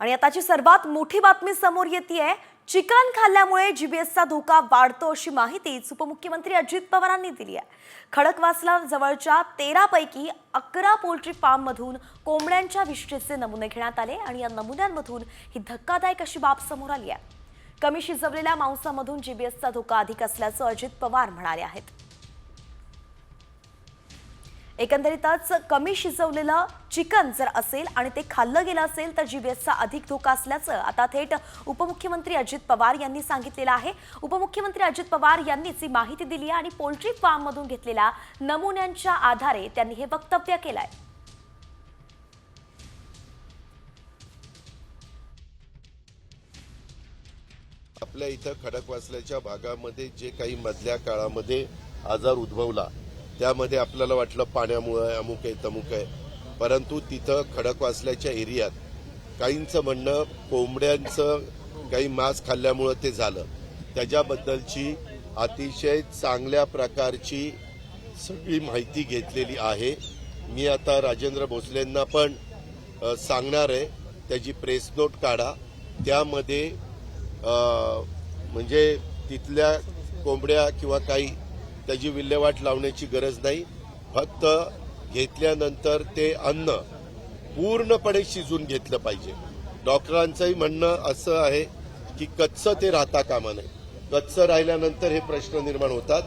आणि आताची सर्वात मोठी बातमी समोर येते चिकन खाल्ल्यामुळे जीबीएसचा धोका वाढतो अशी माहितीच उपमुख्यमंत्री अजित पवारांनी दिली आहे. खडकवासला जवळच्या तेरापैकी अकरा पोल्ट्री फार्ममधून कोंबड्यांच्या विष्ठेचे नमुने घेण्यात आले आणि या नमुन्यांमधून ही धक्कादायक अशी बाब समोर आली आहे. कमी शिजवलेल्या मांसामधून जीबीएसचा धोका अधिक असल्याचं अजित पवार म्हणाले आहेत. एकंदरीतच कमी शिजवलेलं चिकन जर असेल आणि ते खाल्लं गेलं असेल तर जीवेसचा अधिक धोका असल्याचं आता थेट उपमुख्यमंत्री अजित पवार यांनी सांगितलेलं आहे. उपमुख्यमंत्री अजित पवार यांनीच ही माहिती दिली आहे आणि पोल्ट्री फार्ममधून घेतलेल्या नमुन्यांच्या आधारे त्यांनी हे वक्तव्य केलंय. आपल्या इथं खडकवासल्याच्या भागामध्ये जे काही मधल्या काळामध्ये आजार उद्भवला त्यामध्ये आपल्याला वाटलं पाण्यामुळं अमुक आहे तमुक आहे. परंतु तिथं खडकवासल्याच्या एरियात काहींचं म्हणणं कोंबड्यांचं काही मांस खाल्ल्यामुळं ते झालं. त्याच्याबद्दलची अतिशय चांगल्या प्रकारची सगळी माहिती घेतलेली आहे. मी आता राजेंद्र भोसलेंना पण सांगणार आहे. त्याची प्रेस नोट काढा. त्यामध्ये म्हणजे तिथल्या कोंबड्या किंवा काही त्याची विल्हेवाट लावण्याची गरज नाही. फक्त घेतल्यानंतर ते अन्न पूर्णपणे शिजून घेतलं पाहिजे. डॉक्टरांचंही म्हणणं असं आहे की कच्चं ते राहता कामा नये. कच्चं राहिल्यानंतर हे प्रश्न निर्माण होतात.